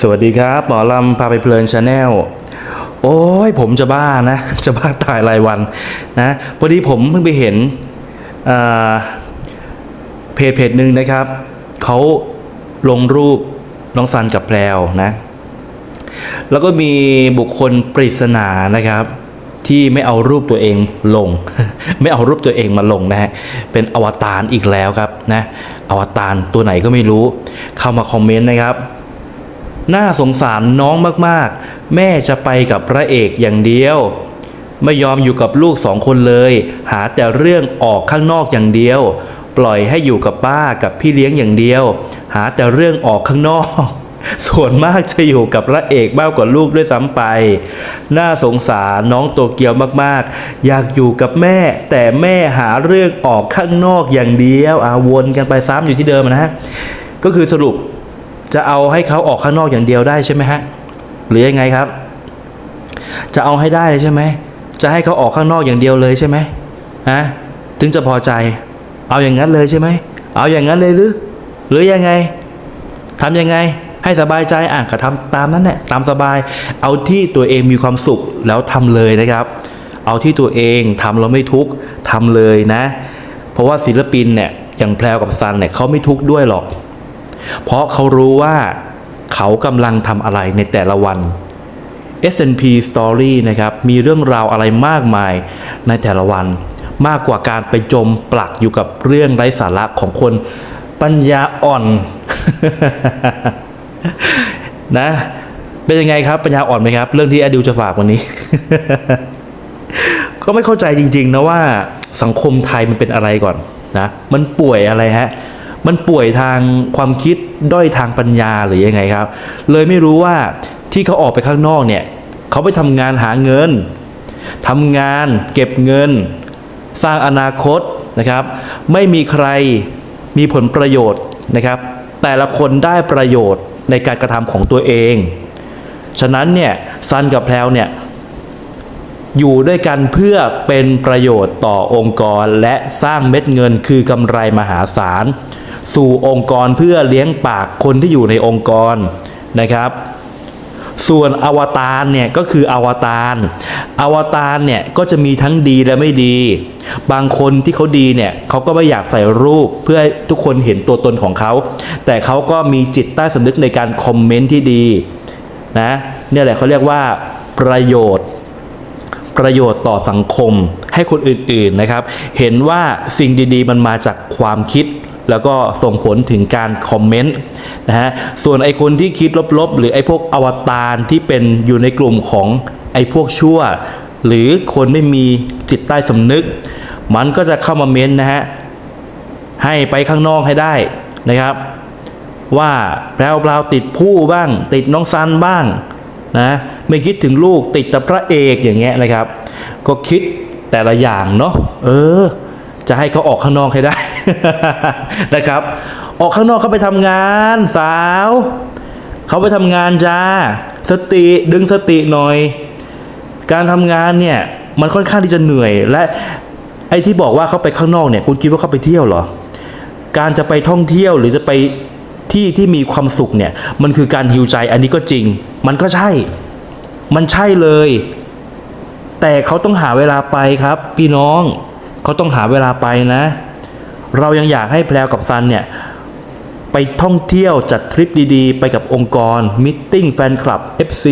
สวัสดีครับ หมอลำพาไปเพลินชาแนล โอ้ย ผมจะบ้านะ จะบ้าตายรายวันนะ พอดีผมเพิ่งไปเห็นเพจเพจหนึ่งนะครับ เขาลงรูปน้องซันกับแพรวนะ แล้วก็มีบุคคลปริศนานะครับ ที่ไม่เอารูปตัวเองลง ไม่เอารูปตัวเองมาลงนะฮะ เป็นอวตารอีกแล้วครับนะ อวตารตัวไหนก็ไม่รู้ เข้ามาคอมเมนต์นะครับ น่าสงสารน้องมากๆ แม่จะไปกับพระเอกอย่างเดียว ไม่ยอมอยู่กับลูกสองคนเลย หาแต่เรื่องออกข้างนอกอย่างเดียว ปล่อยให้อยู่กับป้ากับพี่เลี้ยงอย่างเดียว หาแต่เรื่องออกข้างนอก ส่วนมากจะอยู่กับพระเอกมากกว่าลูกด้วยซ้ำไป น่าสงสารน้องโตเกียวมากๆ อยากอยู่กับแม่ แต่แม่หาเรื่องออกข้างนอกอย่างเดียวอาวนกันไปซ้ำอยู่ที่เดิมนะฮะก็คือสรุป จะเอาให้เขาออกข้างนอกอย่างเดียวได้ใช่ไหมฮะหรือยังไงครับ จะเอาให้ได้เลยใช่ไหมจะให้เขาออกข้างนอกอย่างเดียวเลยใช่ไหมฮะถึงจะพอใจ เอาอย่างนั้นเลยใช่ไหมเอาอย่างนั้นเลยหรือ หรือยังไงทำยังไงให้สบายใจอะก็ทำตามนั้นแหละตามสบาย เอาที่ตัวเองมีความสุขแล้วทำเลยนะครับ เอาที่ตัวเองทำแล้วไม่ทุกข์ทำเลยนะ เพราะว่าศิลปินเนี่ยอย่างแพรวกับซันเนี่ยเขาไม่ทุกข์ด้วยหรอก เพราะเขารู้ว่าเขากำลังทำอะไรในแต่ละวัน S&P Story นะครับ มีเรื่องราวอะไรมากมายในแต่ละวัน มากกว่าการไปจมปลักอยู่กับเรื่องไร้สาระของคนปัญญาอ่อน นะ เป็นยังไงครับปัญญาอ่อนไหมครับ เรื่องที่อดิวจะฝากวันนี้ ก็ไม่เข้าใจจริง ๆ นะว่าสังคมไทยมันเป็นอะไรก่อนนะ มันป่วยอะไรฮะ มันป่วยทางความคิดด้อยทางปัญญาหรือยังไงครับ เลยไม่รู้ว่าที่เขาออกไปข้างนอกเนี่ยเขาไปทำงานหาเงินทำงานเก็บเงิน สร้างอนาคตนะครับ ไม่มีใครมีผลประโยชน์นะครับ แต่ละคนได้ประโยชน์ในการกระทำของตัวเอง ฉะนั้นเนี่ยซันกับแพลวเนี่ยอยู่ด้วยกันเพื่อเป็นประโยชน์ต่อองค์กรและสร้างเม็ดเงินคือกำไรมหาศาล สู่องค์กรเพื่อเลี้ยงปากคนที่อยู่ในองค์กรนะครับ ส่วนอวตารเนี่ยก็คืออวตารอวตารเนี่ยก็จะมีทั้งดีและไม่ดี บางคนที่เขาดีเนี่ยเขาก็ไม่อยากใส่รูปเพื่อให้ทุกคนเห็นตัวตนของเขา แต่เขาก็มีจิตใต้สำนึกในการคอมเมนต์ที่ดีนะเนี่ยแหละเขาเรียกว่าประโยชน์ประโยชน์ต่อสังคมให้คนอื่นๆนะครับ เห็นว่าสิ่งดีๆ มันมาจากความคิด แล้วก็ส่งผลถึงการคอมเมนต์นะฮะส่วนไอคนที่คิดลบๆ หรือไอพวกอวตารที่เป็นอยู่ในกลุ่มของไอพวกชั่ว หรือคนไม่มีจิตใต้สำนึก มันก็จะเข้ามาเม้นนะฮะให้ไปข้างนอกให้ได้นะครับ ว่าแพรวพราติดผู้บ้าง ติดน้องซันบ้างนะไม่คิดถึงลูกติดแต่พระเอกอย่างเงี้ยนะครับ ก็คิดแต่ละอย่างเนาะเออ จะให้เขาออกข้างนอกให้ได้ นะครับ ออกข้างนอกเขาไปทำงานสาว เขาไปทำงานจ้า สติดึงสติหน่อย การทำงานเนี่ย มันค่อนข้างที่จะเหนื่อย และไอ้ที่บอกว่าเขาไปข้างนอกเนี่ย คุณคิดว่าเขาไปเที่ยวเหรอ การจะไปท่องเที่ยวหรือจะไปที่ที่มีความสุขเนี่ย มันคือการฮิวใจอันนี้ก็จริง มันก็ใช่ มันใช่เลย แต่เขาต้องหาเวลาไปครับ พี่น้อง เขาต้องหาเวลาไปนะ เรายังอยากให้แพลวกับซันเนี่ยไปท่องเที่ยวจัดทริปดีๆ ไปกับองค์กรมิทติ้งแฟนคลับ FC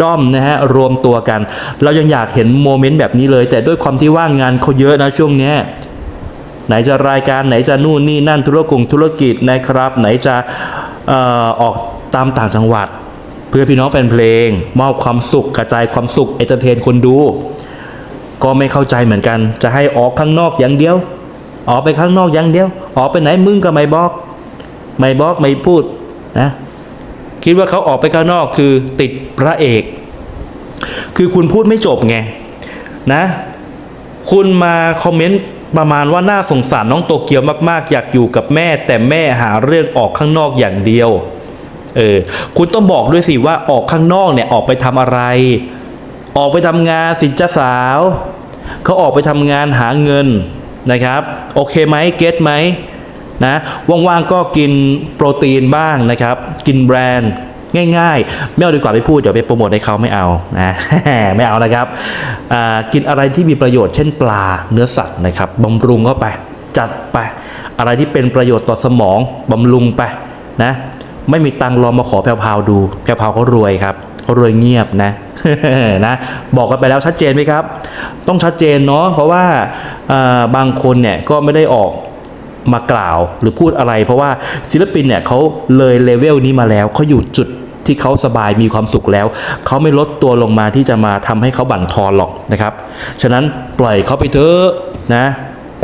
ด้อมนะฮะรวมตัวกัน เรายังอยากเห็นโมเมนต์แบบนี้เลย แต่ด้วยความที่ว่างงานเขาเยอะนะช่วงเนี้ยไหนจะรายการไหนจะนู่นนี่นั่นธุรกงธุรกิจนะครับ ไหนจะออออกตามต่างจังหวัด เพื่อพี่น้องแฟนเพลง มอบความสุขกระจายความสุขเอเจเทนคนดู ก็ไม่เข้าใจเหมือนกัน จะให้ออกข้างนอกอย่างเดียว ออกไปข้างนอกอย่างเดียว ออกไปไหนมึงก็ไม่บอก ไม่บอกไม่พูดนะคิดว่าเขาออกไปข้างนอกคือติดพระเอก คือคุณพูดไม่จบไงนะ คุณมาคอมเมนต์ประมาณว่าน่าสงสารน้องโตเกียวมาก ๆ อยากอยู่กับแม่ แต่แม่หาเรื่องออกข้างนอกอย่างเดียวเออคุณต้องบอกด้วยสิว่าออกข้างนอกเนี่ยออกไปทำอะไร ออกไปทำงานสิจ้าสาว เขาออกไปทำงานหาเงิน นะครับ โอเคไหมเก็ตไหมนะว่างๆก็กินโปรตีนบ้างนะครับ กินแบรนด์ง่ายๆ ไม่เอาดีกว่าไปพูด เดี๋ยวไปโปรโมทให้เขาไม่เอานะไม่เอานะครับกินอะไรที่มีประโยชน์เช่นปลาเนื้อสัตว์นะครับบำรุงเข้าไป จัดไป อะไรที่เป็นประโยชน์ต่อสมองบำรุงไปนะไม่มีตังค์ลองมาขอแพรวๆดูแพรวๆเขารวยครับ รวยเงียบนะนะบอกกันไปแล้วชัดเจนไหมครับ ต้องชัดเจนเนาะเพราะว่าาบางคนเนี่ยก็ไม่ได้ออกมากล่าวหรือพูดอะไร เพราะว่าศิลปินเนี่ยเขาเลยเลเวลนี้มาแล้วเขาอยู่จุดที่เขาสบายมีความสุขแล้ว เขาไม่ลดตัวลงมาที่จะมาทำให้เขาบั่นทอนหรอกนะครับ ฉะนั้นปล่อยเขาไปเถอะนะ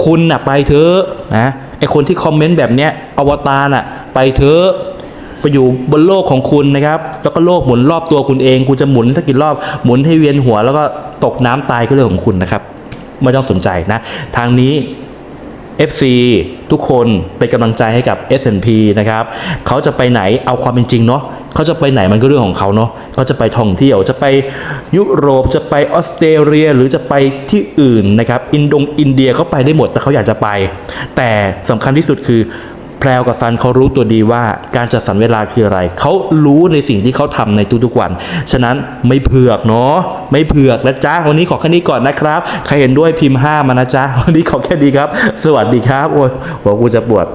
คุณน่ะไปเถอะนะไอคนที่คอมเมนต์แบบเนี้ยอวตารน่ะไปเถอะ ไปอยู่บนโลกของคุณนะครับ แล้วก็โลกหมุนรอบตัวคุณเอง คุณจะหมุนสักกี่รอบ หมุนให้เวียนหัว แล้วก็ตกน้ำตายก็เรื่องของคุณนะครับ ไม่ต้องสนใจนะ ทางนี้ FC ทุกคนเป็นกำลังใจให้กับ S&P นะครับ เขาจะไปไหนเอาความเป็นจริงเนาะเขาจะไปไหนมันก็เรื่องของเขาเนาะเขาจะไปท่องเที่ยว จะไปยุโรป จะไปออสเตรเลีย หรือจะไปที่อื่นนะครับ อินดงอินเดียเขาไปได้หมด แต่เขาอยากจะไป แต่สำคัญที่สุดคือ แพรวกับซันเขารู้ตัวดีว่าการจัดสรรเวลาคืออะไร เขารู้ในสิ่งที่เขาทำในทุกๆวัน ฉะนั้นไม่เผือกเนาะไม่เผือกนะจ้าวันนี้ขอแค่นี้ก่อนนะครับ ใครเห็นด้วยพิมพ์ 5 มานะจ้าวันนี้ขอแค่นี้ครับ สวัสดีครับโอ้ยหัวกูจะปวด